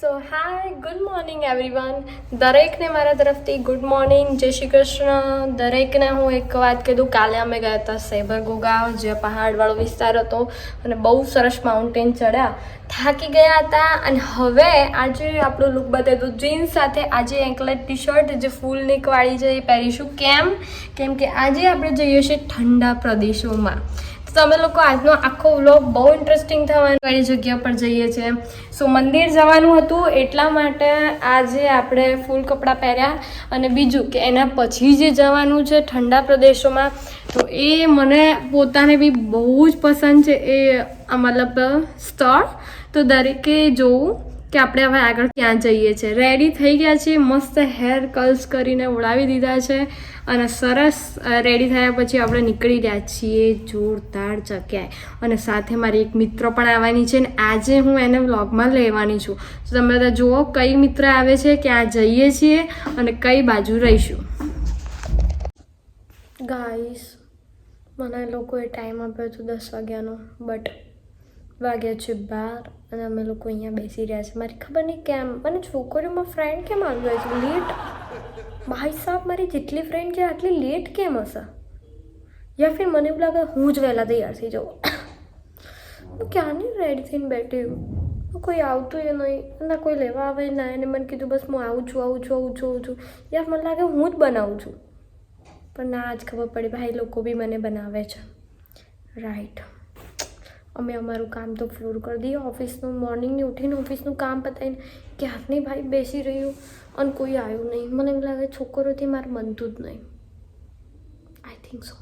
So hi good morning everyone દરેકને મારા તરફથી ગુડ મોર્નિંગ જય શ્રી કૃષ્ણ. દરેકને હું એક વાત કીધું. કાલે અમે ગયા હતા સેબર ગુગાવ જે પહાડવાળો વિસ્તાર હતો અને બહુ સરસ માઉન્ટેન ચડ્યા. થાકી ગયા હતા અને હવે આજે આપણું લુક બતાવ્યું જીન્સ સાથે આજે એન્કલેટ ટી શર્ટ જે ફૂલ નીકવાળી છે એ પહેરીશું. કેમ? કેમ કે આજે આપણે જઈએ છીએ ઠંડા પ્રદેશોમાં. તમે લોકો આજનો આખો વ્લોગ બહુ ઇન્ટરેસ્ટિંગ થવાનો કઈ જગ્યા પર જઈએ છીએ. સો મંદિર જવાનું હતું એટલા માટે આજે આપણે ફૂલ કપડાં પહેર્યા અને બીજું કે એના પછી જે જવાનું છે ઠંડા પ્રદેશોમાં, તો એ મને પોતાને બી બહુ જ પસંદ છે. એ મતલબ સ્થળ. તો દરેકે જોવું. કે આપણે હવે આગળ ક્યાં જઈએ છીએ? રેડી થઈ ગયા છીએ? મસ્ત હેર કર્લ્સ કરીને ઉડાવી દીધા છે અને સરસ રેડી થયા પછી આપણે નીકળી ગયા છીએ જોરદાર જગ્યાએ. અને સાથે મારી એક મિત્ર પણ આવવાની છે ને આજે હું એને વ્લોગમાં લેવાની છું. તો તમે બધા જુઓ કઈ મિત્ર આવે છે, ક્યાં જઈએ છીએ અને કઈ બાજુ રહીશું. ગાઈસ મને લોકોએ ટાઈમ આપ્યો હતો દસ વાગ્યાનો બટ વાગ્યા છે બાર અને અમે લોકો અહીંયા બેસી રહ્યા છે. મારી ખબર નહીં કેમ. મને છોકરીઓમાં ફ્રેન્ડ કેમ આવી છે? લેટ ભાઈ સાહેબ, મારી જેટલી ફ્રેન્ડ છે, આટલી લેટ કેમ હશે? યા ફિર મને એવું લાગે હું જ વહેલા તૈયાર થઈ જાઉં. હું ક્યાંની રેડી થઈને બેઠી કોઈ આવતું એ નહીં. ના, કોઈ લેવા આવે ના. એને મને કીધું, બસ હું આવું છું આવું છું આવું છું આવું છું. યા મને લાગે હું જ બનાવું છું. પણ ના, આજ ખબર પડી. ભાઈ લોકો બી મને બનાવે છે. રાઈટ અમે અમારું કામ તો ફ્લોર કરી દઈએ. ઓફિસનું મોર્નિંગની ઉઠીને ઓફિસનું કામ પતાવીને ક્યારની ભાઈ બેસી રહ્યું અને કોઈ આવ્યું નહીં. મને એમ લાગે છોકરોથી મારે બનતું જ નહીં. આઈ થિંક સો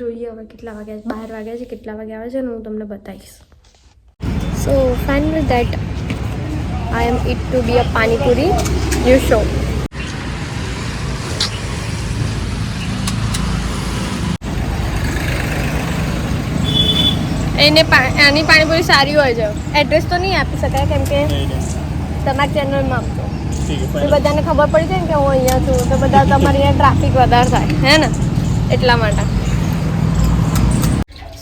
જોઈએ હવે કેટલા વાગ્યા છે બાર વાગ્યા છે, કેટલા વાગ્યા આવે છે ને હું તમને બતાવીશ. So final that I am it to be a panipuri you show એને આની પાણીપુરી સારી હોય છે. એડ્રેસ તો નહીં આપી શકાય કેમ કે તમારી ચેનલમાં આપજો તો બધાને ખબર પડી જાય ને કે હું અહીંયા છું તો બધા તમારી અહીંયા ટ્રાફિક વધારે થાય હે ને? એટલા માટે.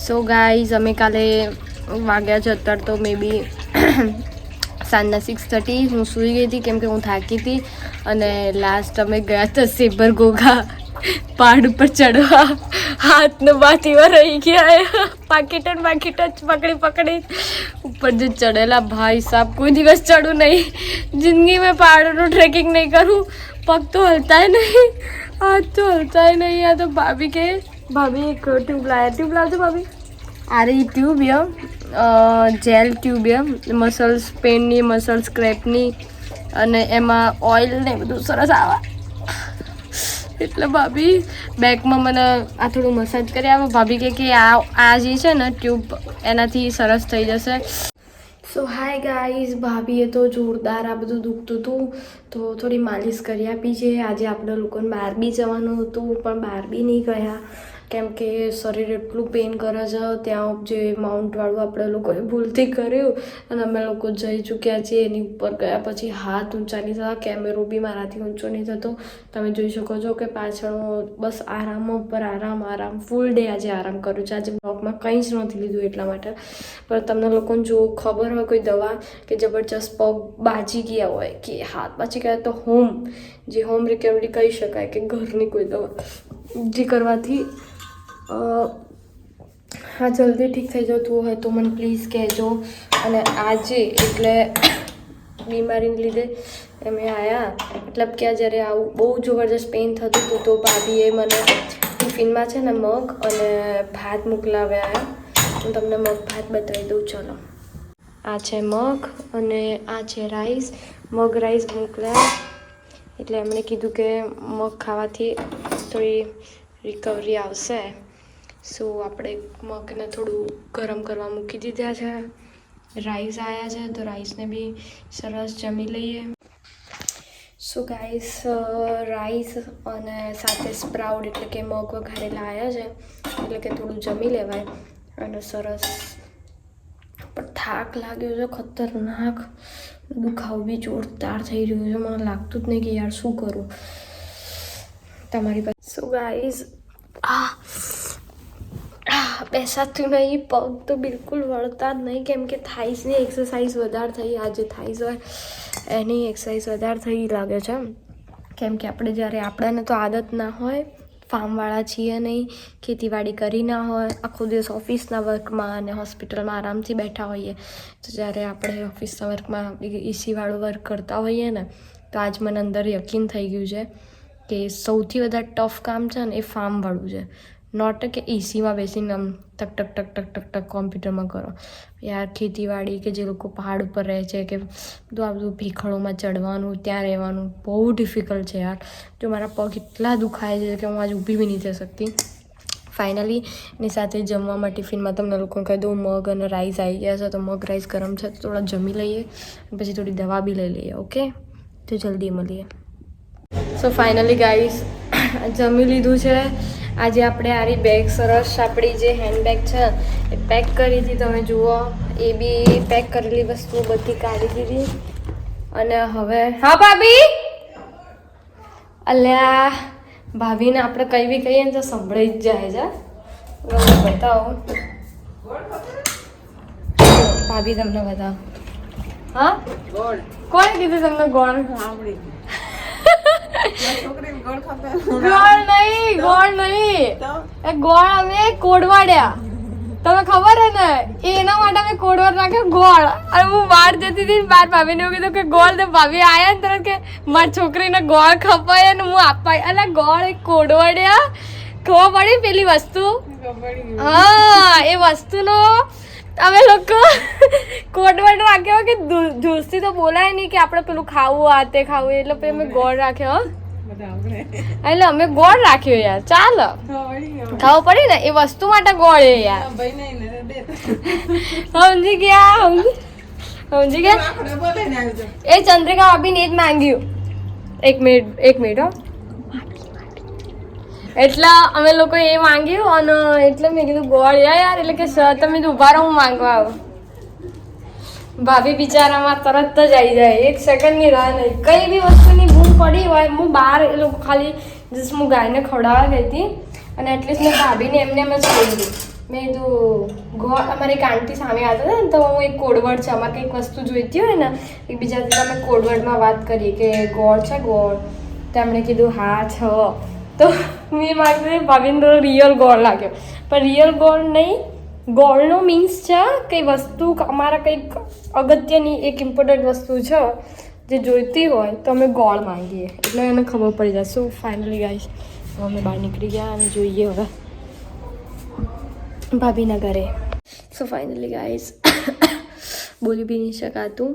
સો ગાઈઝ અમે કાલે વાગ્યા છે અત્યારે તો મે બી સાંજના સિક્સ થર્ટી હું સૂઈ ગઈ હતી કેમ કે હું થાકી હતી. અને લાસ્ટ અમે ગયા હતા સેબર ગોગા પહાડ ઉપર ચડવા હાથને બાથીમાં રહી ગયા પાકીટ જ પાકીટ જ પકડી પકડી. ઉપર જે ચડેલા ભાઈ સાહેબ કોઈ દિવસ ચડું નહીં. જિંદગી મેં પહાડોનું ટ્રેકિંગ નહીં કરું. પગ તો હલતાય નહીં. હાથ તો હલતાય નહીં. આ તો ભાભી કે, ભાભી, એક ટ્યુબ લાયા. ટ્યુબ લાવજો ભાભી. આ રહી tube yum gel tube yum muscles પેનની muscles સ્ક્રેપની અને એમાં ઓઇલ ને બધું સરસ આવે. એટલે ભાભી બેકમાં મને આ થોડું મસાજ કરી આવે ભાભી કે કે આ આ જે છે ને ટ્યુબ એનાથી સરસ થઈ જશે. સો હાય ગાઈઝ ભાભીએ તો જોરદાર આ બધું દુખતું હતું. તો થોડી માલિશ કરી આપી છે. આજે આપણે લોકોને બહાર બી જવાનું હતું, પણ બહાર બી નહીં ગયા. કેમ કે શરીર એટલું પેઇન કરે છે, ત્યાં જે માઉન્ટવાળું આપણે લોકોએ ભૂલથી કર્યું, અને અમે લોકો જઈ ચૂક્યા છીએ, એની ઉપર ગયા પછી હાથ ઊંચા નહીં થતા કેમેરો બી મારાથી ઊંચો નહીં થતો. તમે જોઈ શકો છો કે પાછળ બસ આરામ ઉપર આરામ આરામ ફૂલ ડે આજે આરામ કર્યો છે. આજે બ્લોગમાં કંઈ જ નથી લીધું એટલા માટે. પણ તમને લોકોને જો ખબર હોય કોઈ દવા કે જબરજસ્ત પગ બાજી ગયા હોય, કે હાથ બાજી ગયા તો હોમ જે હોમ રિકવરી કહી શકાય કે ઘરની કોઈ દવા. જે કરવાથી હા, જલ્દી ઠીક થઈ જતું હોય તો મને પ્લીઝ કહેજો. અને આજે એટલે બીમારીને લીધે અમે આવ્યા મતલબ કે જ્યારે આવું બહુ જબરજસ્ત પેઇન થતું હતું તો ભાભીએ મને ટિફિનમાં છે ને મગ અને ભાત મોકલાવ્યા હું તમને મગ ભાત બતાવી દઉં, ચલો. આ છે મગ અને આ છે રાઈસ મગ રાઈસ મોકલ્યા. એટલે એમણે કીધું કે મગ ખાવાથી થોડી રિકવરી આવશે. સો આપણે મગને થોડું ગરમ કરવા મૂકી દીધા છે. રાઈસ આવ્યા છે, તો રાઈસને બી સરસ જમી લઈએ. સો ગાઈસ રાઈસ અને સાથે સ્પ્રાઉટ એટલે કે મગ વઘારેલા આવ્યા છે, એટલે કે થોડું જમી લેવાય. અને સરસ પણ થાક લાગ્યો છે, ખતરનાક. દુખાવો બી જોરદાર થઈ રહ્યો છે. મને લાગતું જ નહીં કે યાર શું કરું. તમારી પાસે. સો ગાઈઝ આ આ બેસાતું નહીં પગ તો બિલકુલ વળતા જ નહીં, કેમ કે થાઈસની એક્સરસાઇઝ વધારે થઈ, આજે થાઈસ હોય, એની એક્સરસાઇઝ વધારે થઈ લાગે છે. કેમ કે આપણે જ્યારે, આપણાને તો આદત ના હોય, ફાર્મવાળા છીએ નહીં, ખેતીવાડી કરી ના હોય, આખો દિવસ ઓફિસના વર્કમાં અને હોસ્પિટલમાં આરામથી બેઠા હોઈએ, તો જ્યારે આપણે ઓફિસના વર્કમાં એસીવાળું વર્ક કરતા હોઈએ ને, તો આજ મને અંદર યકીન થઈ ગયું છે. કે સૌથી વધારે ટફ કામ છે ને એ ફાર્મવાળું છે. નોટ કે એસીમાં બેસીને આમ ટક ટક ટક ટક ટક ટક કોમ્પ્યુટરમાં કરો. યાર ખેતીવાડી કે જે લોકો પહાડ ઉપર રહે છે કે બધું આ બધું ભીખળોમાં ચડવાનું, ત્યાં રહેવાનું બહુ ડિફિકલ્ટ છે યાર. જો મારા પગ એટલા દુખાય છે કે હું આજે ઊભી બી નહીં થઈ શકતી. ફાઇનલી એની સાથે જમવામાં ટિફિનમાં તમને લોકોને કહી દઉં, મગ અને રાઈસ આવી ગયા છે તો મગ રાઈસ ગરમ છે તો થોડા જમી લઈએ પછી થોડી દવા બી લઈ લઈએ ઓકે તો જલ્દી મળીએ. સો ફાઇનલી ગાઈસ જમી લીધું છે. આજે આપણે આરી બેગ સરસ આપણી જે હેન્ડબેગ છે એ પેક કરી હતી. તમે જુઓ એ બી પેક કરેલી વસ્તુઓ બધી કાઢી દીધી. અને હવે હા ભાભી? અલ્યા ભાભીને આપણે કંઈ બી કહીએ ને તો સંભળાઈ જ જાય છે. હું બતાવું. ભાભી તમને બતાવો. હા? કોણે કીધું તમને ગોળ? સાંભળી ગોળ નહીં ગોળ નહીં. એ ગોળ અમે કોડવાડ્યા. તમે ખબર હે ને? એના માટે અમે કોડવાડ રાખ્યો ગોળ. અને હું બહાર જતી હતી બહાર ભાભીને એવું કીધું કે ગોળ તો ભાભી આવ્યા ને તરત કે મારી છોકરીને ગોળ ખપાય અને હું આપવા એટલે ગોળ એ કોડવાડ્યા? ખબર પડી પેલી વસ્તુ? હા, એ વસ્તુનો અમે લોકો કોડવડ રાખ્યો કે ધૂસથી તો બોલાય નહીં કે આપણે પેલું ખાવું આ તે ખાવું એટલે પછી અમે ગોળ રાખ્યો એટલે અમે ગોળ રાખ્યો યાર ચાલ. ખાવ પડી ને એ વસ્તુ માટે ગોળ એ યાર. સમજી ગયા સમજી ગયા? એ ચંદ્રિકા ભાભીને એ જ માંગ્યું. એક મિનિટ એક મિનિટ હો. એટલે અમે લોકો એ માંગ્યું અને એટલે મેં કીધું ગોળ યાર એટલે કે સર તમે ઊભા રહો હું માંગવા આવું. ભાભી બિચારામાં તરત જ આવી જાય, એક સેકન્ડની રાહ નહીં. કઈ બી વસ્તુની ભૂલ પડી હોય, હું બહાર એ લોકો ખાલી જસ્ટ હું ગાયને ખવડાવવા ગઈ હતી અને એટલીસ્ટ મેં ભાભીને એમને એમ જ મેં કીધું ગોળ અમારી એક આંટી સામે આવતા હતા ને, તો હું એક કોડવર્ડ છે અમારે કંઈક વસ્તુ જોઈતી હોય ને એકબીજાથી અમે કોડવર્ડમાં વાત કરીએ કે ગોળ છે ગોળ. તો એમણે કીધું, હા, છ. તો મેં માગતી ભાભીને તો રિયલ ગોળ લાગ્યો. પણ રિયલ ગોળ નહીં ગોળનો મીન્સ છે કઈ વસ્તુ અમારા કંઈક અગત્યની એક ઇમ્પોર્ટન્ટ વસ્તુ છે જે જોઈતી હોય તો અમે ગોળ માંગીએ. એટલે એને ખબર પડી જાય. સો ફાઇનલી ગાઈશ અમે બહાર નીકળી ગયા અને જોઈએ હવે ભાભીના ઘરે. સો ફાઇનલી ગાઈશ બોલી બી નહીં શકાતું.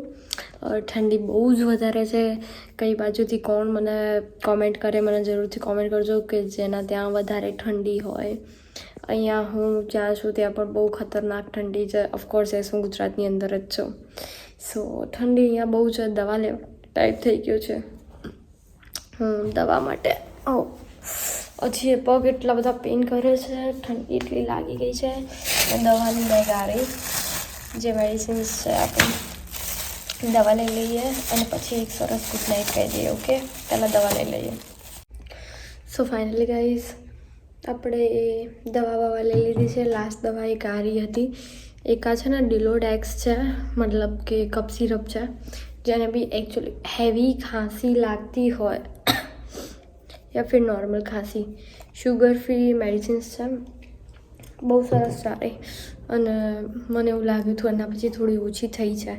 ઠંડી બહુ જ વધારે છે. કઈ બાજુથી કોણ મને કોમેન્ટ કરે, મને જરૂરથી કોમેન્ટ કરજો કે જેના ત્યાં વધારે ઠંડી હોય. અહીંયા હું જ્યાં છું ત્યાં પણ બહુ ખતરનાક ઠંડી છે. ઓફકોર્સ એ હું ગુજરાતની અંદર જ છું. સો ઠંડી અહીંયા બહુ છે દવા લેવા ટાઈપ થઈ ગયો છે. હું દવા માટે. ઓ હજી એ પગ એટલા બધા પેન કરે છે. ઠંડી એટલી લાગી ગઈ છે. દવાની બેગ આવી જે મેડિસિન્સ છે, આપણે દવા લઈ લઈએ અને પછી એક સરસ ગુડ નાઇટ કહી દઈએ ઓકે પહેલાં દવા લઈ લઈએ. સો ફાઇનલી ગાઈઝ આપણે એ દવા બવા લઈ લીધી છે. લાસ્ટ દવા એક આરી હતી. એક આ છે ને ડિલોડેક્સ છે મતલબ કે કપ સિરપ છે જેને બી એકચ્યુઅલી હેવી ખાંસી લાગતી હોય યા ફિર નોર્મલ ખાંસી. શુગર ફ્રી મેડિસિન્સ છે. બહુ સરસ સારી અને મને એવું લાગ્યું હતું એના પછી થોડી ઓછી થઈ છે.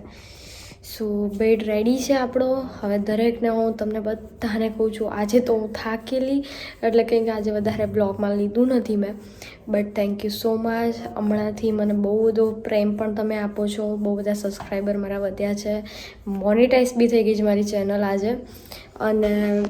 સો બેડ રેડી છે આપણો? હવે દરેકને હું તમને બધાને કહું છું, આજે તો હું થાકેલી, એટલે કંઈક આજે વધારે બ્લોગમાં લીધું નથી મેં. But thank you so much હમણાંથી મને બહુ બધો પ્રેમ પણ તમે આપો છો. બહુ બધા સબસ્ક્રાઈબર મારા વધ્યા છે. મોનિટાઈઝ બી થઈ ગઈ છે મારી ચેનલ આજે. અને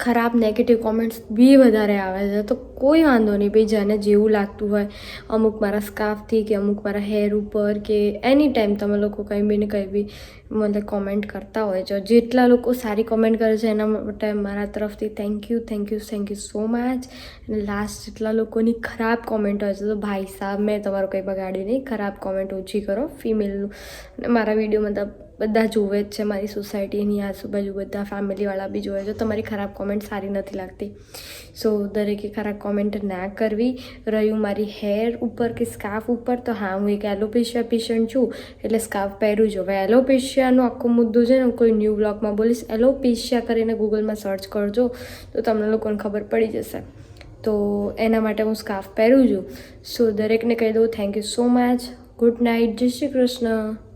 ખરાબ નેગેટિવ કોમેન્ટ્સ બી વધારે આવે છે. તો કોઈ વાંધો નહીં ભાઈ, જેને જેવું લાગતું હોય, અમુક મારા સ્કાર્ફથી કે અમુક મારા હેર ઉપર કે એની ટાઈમ તમે લોકો કંઈ બી ને કંઈ બી મતલબ કોમેન્ટ કરતા હોય છો. જેટલા લોકો સારી કોમેન્ટ કરે છે, એના માટે મારા તરફથી thank you thank you thank you so much અને લાસ્ટ જેટલા લોકોની ખરાબ કોમેન્ટ હોય છે, તો ભાઈ સાહેબ, મેં તમારું કંઈ બગાડી નહીં. ખરાબ કોમેન્ટ ઓછી કરો ફિમેલનું અને મારા વીડિયો મતલબ બધા જુએ જ છે મારી સોસાયટીની આજુબાજુ બધા ફેમિલીવાળા બી જોવે છે. તમારી ખરાબ કોમેન્ટ સારી નથી લાગતી. સો દરેકે ખરાબ કોમેન્ટ ના કરવી. રહ્યું મારી હેર ઉપર કે સ્કાર્ફ ઉપર? તો હા, હું એક એલોપેશિયા પેશન્ટ છું. એટલે સ્કાર્ફ પહેરું છું હવે એલોપેશિયાનો આખો મુદ્દો છે ને, હું કોઈ ન્યૂ બ્લોગમાં બોલીશ એલોપેશિયા કરીને ગૂગલમાં સર્ચ કરજો, તો તમને લોકોને ખબર પડી જશે. તો એના માટે હું સ્કાર્ફ પહેરું છું. સો દરેકને કહી દઉં thank you so much good night જય શ્રી કૃષ્ણ.